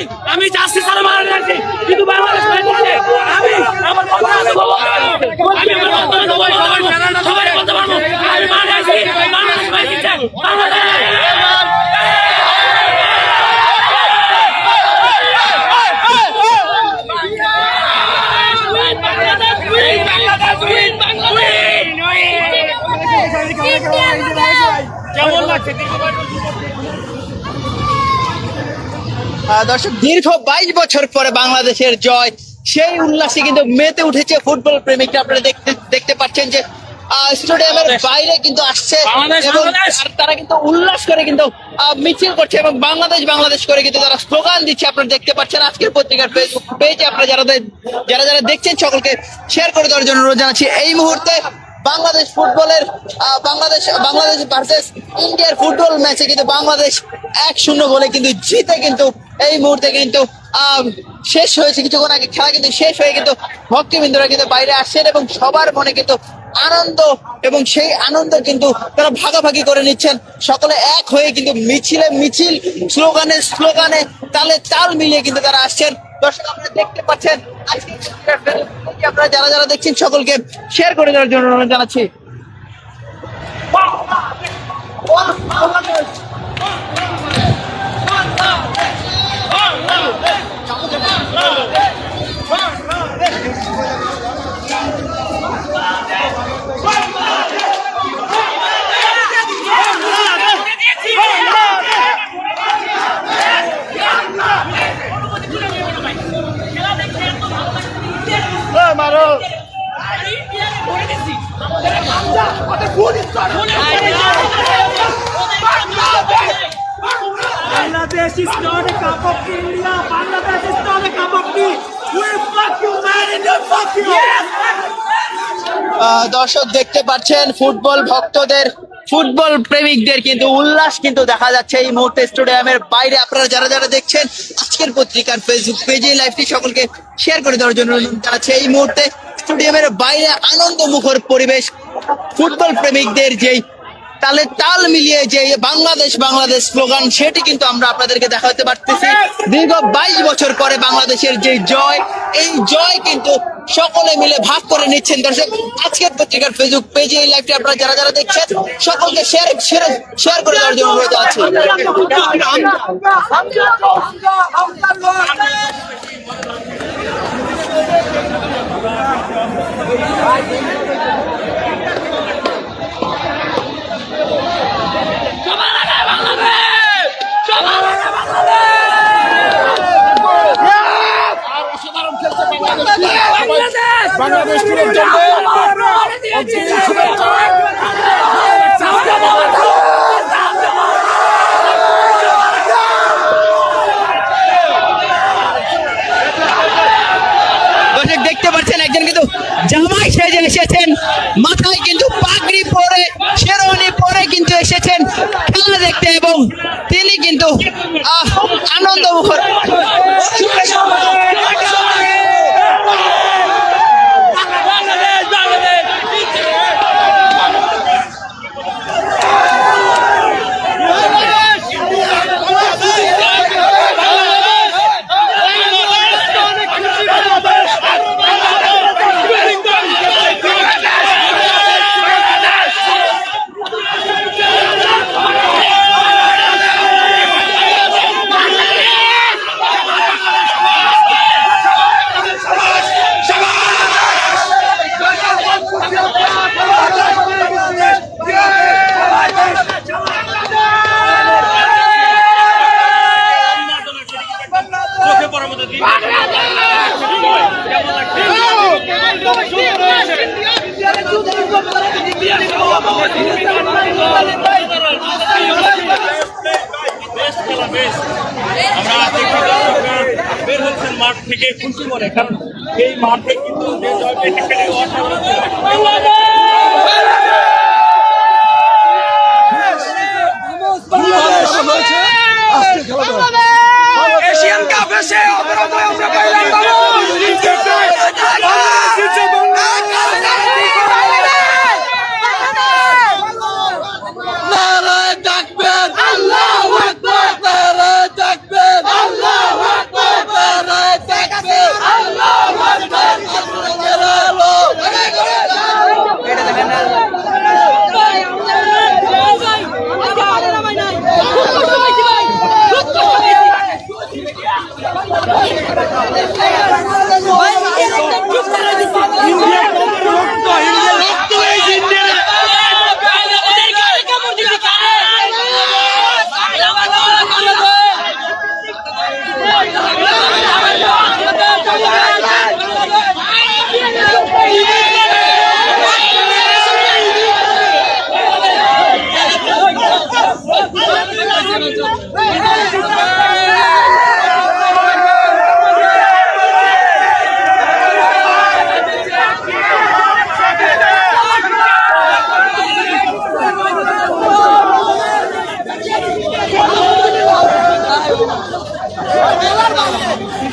ভাই আমি চাষি সারা মারা যাচ্ছি কিন্তু বাংলাদেশ আমি আমার কথা। আমি আমার সবাই- সবাই বলতে পারব। আমি মারা যাচ্ছি বাংলাদেশ কেমন লাগছে? দর্শক দীর্ঘ বাইশ বছর পরে বাংলাদেশের জয়। সেই উল্লাসে কিন্তু মেতে উঠেছে ফুটবল প্রেমিকরা। আপনারা দেখতে দেখতে পাচ্ছেন যে স্টেডিয়ামের বাইরে কিন্তু আসছে এবং তারা কিন্তু উল্লাস করে কিন্তু আহ, মিছিল করছে এবং বাংলাদেশ বাংলাদেশ করে কিন্তু তারা স্লোগান দিচ্ছে। আপনারা দেখতে পাচ্ছেন আজকের পত্রিকার ফেসবুক পেজে আপনারা যারা যারা যারা দেখছেন সকলকে শেয়ার করে দেওয়ার জন্য অনুরোধ জানাচ্ছি। এই মুহূর্তে বাংলাদেশ ফুটবলের বাংলাদেশ বাংলাদেশ ভার্সেস ইন্ডিয়ার ফুটবল ম্যাচে কিন্তু বাংলাদেশ এক শূন্য বলে কিন্তু জিতে কিন্তু এই মুহূর্তে কিন্তু শেষ হয়েছে। কিছুক্ষণ আগে খেলা কিন্তু শেষ হয়ে কিন্তু ভক্তবৃন্দরা কিন্তু বাইরে আসছেন এবং সবার মনে কিন্তু আনন্দ এবং সেই আনন্দ কিন্তু তারা ভাগাভাগি করে নিচ্ছেন। সকলে এক হয়ে কিন্তু মিছিলে মিছিল, স্লোগানে স্লোগানে তালে তাল মিলিয়ে কিন্তু তারা আসছেন। দর্শক, আপনারা দেখতে পাচ্ছেন, আজকে আপনারা যারা যারা দেখছেন, সকলকে শেয়ার করে দেওয়ার জন্য অনুরোধ জানাচ্ছি। দর্শক দেখতে পাচ্ছেন, ফুটবল ভক্তদের, ফুটবল প্রেমিকদের কিন্তু উল্লাস কিন্তু দেখা যাচ্ছে এই মুহূর্তে স্টেডিয়ামের বাইরে। আপনারা যারা যারা দেখছেন, আজকের পত্রিকার ফেসবুক পেজে লাইভটি সকলকে শেয়ার করে দেওয়ার জন্য অনুরোধ জানাচ্ছি। এই মুহূর্তে স্টেডিয়ামের বাইরে আনন্দ মুখর পরিবেশ, ফুটবল প্রেমিকদের যেই তালে তাল মিলিয়ে যে বাংলাদেশ বাংলাদেশ স্লোগান সেটি কিন্তু আমরা আপনাদেরকে দেখাতে পারতেছি। দীর্ঘ বাইশ বছর পরে বাংলাদেশের যে জয়, এই জয় কিন্তু সকলে মিলে ভাগ করে নিচ্ছেন। দর্শক, আজকের পত্রিকার ফেসবুক পেজে এই লাইভটি আপনারা যারা যারা দেখছেন, সকলকে শেয়ার শেয়ার শেয়ার করে দেওয়ার জন্য অনুরোধ আছে Thank টিমের অগ্রিম শুভেচ্ছা দেখতে পাচ্ছেন একজন কিন্তু জামাই সেজে এসেছেন। মাথায় কিন্তু পাগড়ি পরে শেরওয়ানি পরে কিন্তু এসেছেন। খেলা দেখতে এবং তিনি কিন্তু আহ, আনন্দ মুখর থেকে খুশি মনে কারণ এই মাঠে কিন্তু যে জয় পেতে পেরে অসাধারণ ছিল। এশিয়ান কাপ এসে অপরাধ আমরা পাইলাম নারায় ডাকবেন আল্লাহু আকবার নারায় ডাকবেন আল্লাহু আকবার নারায় ডাকবেন আল্লাহু আকবার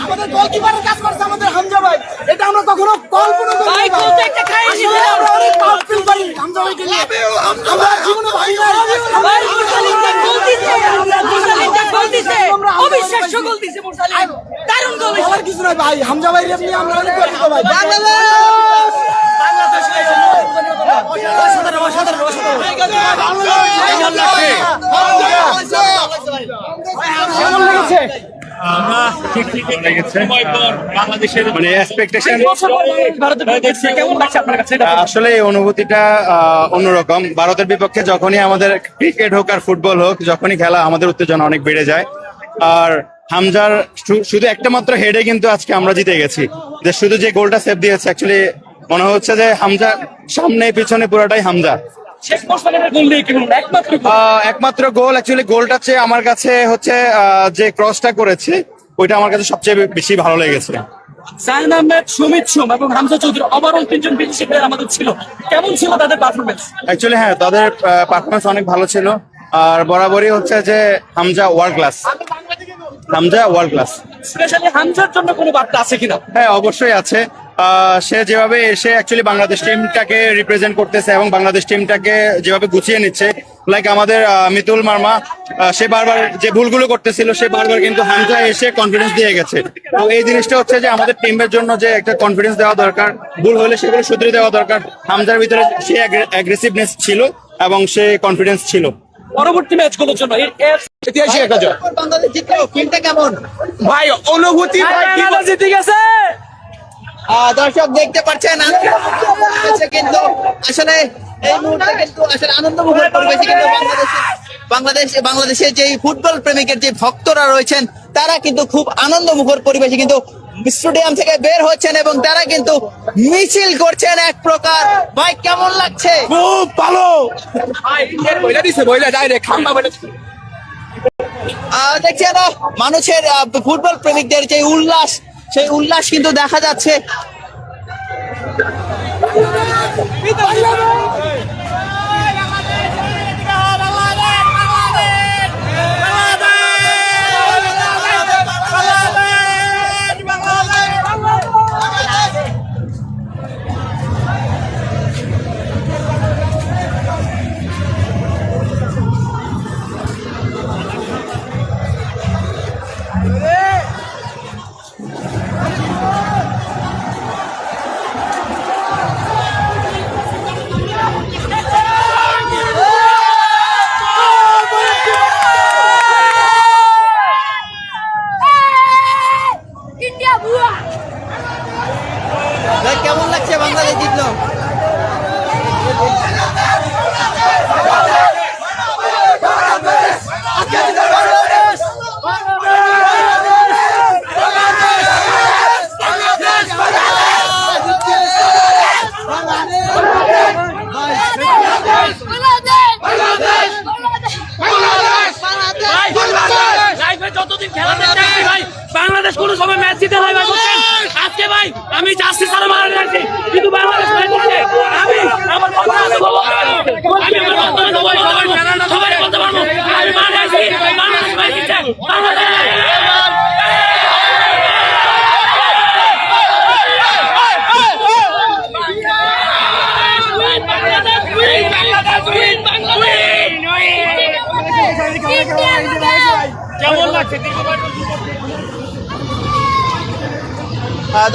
আমাদের গোলকিপারের কাজ করছে আমাদের হামজা ভাই এটা আমরা কখনো কল্পনা করি ভাই কোলটা একটা খাই আসলে আমরা অনেক পাপ ফিল করি হামজা ভাইকে নিয়ে আমরা জীবনে ভাই নাই। অবিশ্বাস্য গোল দিছে মুরসালিম। দারুণ গোল বলার কিছু নাই ভাই। হামজা ভাই রেপ আমরা অনেক গর্বিত ভাই। লেগেছে সময় পর বাংলাদেশের মানে এক্সপেকটেশন কেমন লাগছে আপনার কাছে আসলে এই অনুভূতিটা অন্যরকম। ভারতের বিপক্ষে যখনই আমাদের ক্রিকেট হোক আর ফুটবল হোক যখনই খেলা আমাদের উত্তেজনা অনেক বেড়ে যায়। আর হামজার শুধু একটা মাত্র হেডে কিন্তু আজকে আমরা জিতে গেছি। যে শুধু যে গোলটা সেভ দিয়েছে অ্যাকচুয়ালি মনে হচ্ছে যে হামজা সামনে পিছনে পুরোটাই হামজা। একমাত্র গোল। অ্যাকচুয়ালি গোলটা চেয়ে আমার কাছে হচ্ছে যে ক্রসটা করেছে ওইটা আমার কাছে সবচেয়ে বেশি ভালো লেগেছে। সাইন আহমেদ সুমিত সোম এবং হামজা চৌধুরী ওভারঅল তিনজন বিদেশি প্লেয়ার আমাদের ছিল। কেমন ছিল তাদের পারফরমেন্স অ্যাকচুয়ালি হ্যাঁ তাদের পারফরমেন্স অনেক ভালো ছিল। আর বরাবরই হচ্ছে যে Hamza world class Hamza world class specially হামজার জন্য কোনো বার্তা আছে কিনা? হ্যাঁ অবশ্যই আছে। সে যেভাবে এসে অ্যাকচুয়ালি বাংলাদেশ টিমটাকে রিপ্রেজেন্ট করতেছে এবং বাংলাদেশ টিমটাকে যেভাবে গুছিয়ে নিচ্ছে লাইক আমাদের মিতুল মার্মা সে বারবার যে ভুলগুলো করতেছিল সে বারবার কিন্তু হামজা এসে কনফিডেন্স দিয়ে গেছে। তো এই জিনিসটা হচ্ছে যে আমাদের টিমের জন্য যে একটা কনফিডেন্স দেওয়া দরকার ভুল হলে সেগুলো শুধরে দেওয়া দরকার। হামজার ভিতরে সে অ্যাগ্রেসিভনেস ছিল এবং সে কনফিডেন্স ছিল। পরবর্তী ম্যাচগুলোর জন্য এই একটা জয়। বাংলাদেশ জিতলো ফিল্ডটা কেমন? ভাই অনুভূতি ভাই? দর্শক দেখতে পাচ্ছেন কিন্তু আসলে এই মুহূর্তে কিন্তু আসলে আনন্দ মুখর পরিবেশে কিন্তু বাংলাদেশ বাংলাদেশ বাংলাদেশের যে ফুটবল প্রেমিকের যে ভক্তরা রয়েছেন তারা কিন্তু খুব আনন্দ মুখর পরিবেশে কিন্তু স্টেডিয়াম থেকে বের হচ্ছেন এবং তারা কিন্তু মিছিল করছেন এক প্রকার। ভাই কেমন লাগছে? খুব ভালো। বইলা ডাইরেক্ট আহ, দেখছেন মানুষের আহ, ফুটবল প্রেমিকদের যে উল্লাস সেই উল্লাস কিন্তু দেখা যাচ্ছে।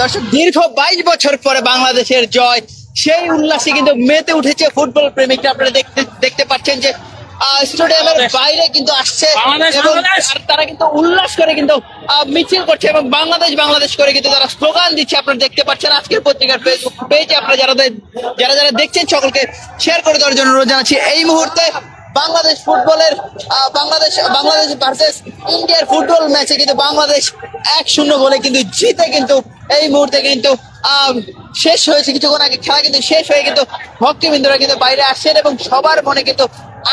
দর্শক দীর্ঘ বাইশ বছর পরে বাংলাদেশের জয় সেই উল্লাসে কিন্তু মেতে উঠেছে ফুটবল প্রেমিকরা। আপনারা দেখতে দেখতে পাচ্ছেন যে স্টেডিয়ামের বাইরে কিন্তু আসছে এবং তারা কিন্তু উল্লাস করে কিন্তু মিছিল করছে এবং বাংলাদেশ বাংলাদেশ করে কিন্তু তারা স্লোগান দিচ্ছে। আপনারা দেখতে পাচ্ছেন আজকের পত্রিকার ফেসবুক পেজে আপনারা যারা যারা যারা দেখছেন সকলকে শেয়ার করে দেওয়ার জন্য অনুরোধ জানাচ্ছি। এই মুহূর্তে বাংলাদেশ ফুটবলের বাংলাদেশ বাংলাদেশ ভার্সেস ইন্ডিয়ার ফুটবল ম্যাচে কিন্তু বাংলাদেশ এক শূন্য বলে কিন্তু জিতে কিন্তু এই মুহূর্তে কিন্তু শেষ হয়েছে। কিছুক্ষণ আগে খেলা কিন্তু শেষ হয়ে কিন্তু ভক্তবৃন্দরা কিন্তু বাইরে আসছেন এবং সবার মনে কিন্তু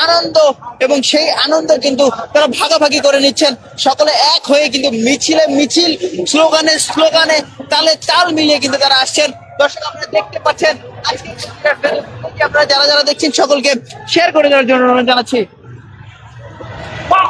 আনন্দ এবং সেই আনন্দ কিন্তু তারা ভাগাভাগি করে নিচ্ছেন। সকলে এক হয়ে কিন্তু মিছিলে মিছিল, স্লোগানে স্লোগানে তালে তাল মিলিয়ে কিন্তু তারা আসছেন। দর্শক, আপনারা দেখতে পাচ্ছেন আজকে আপনারা যারা যারা দেখছেন, সকলকে শেয়ার করে দেওয়ার জন্য অনুরোধ জানাচ্ছি। মারো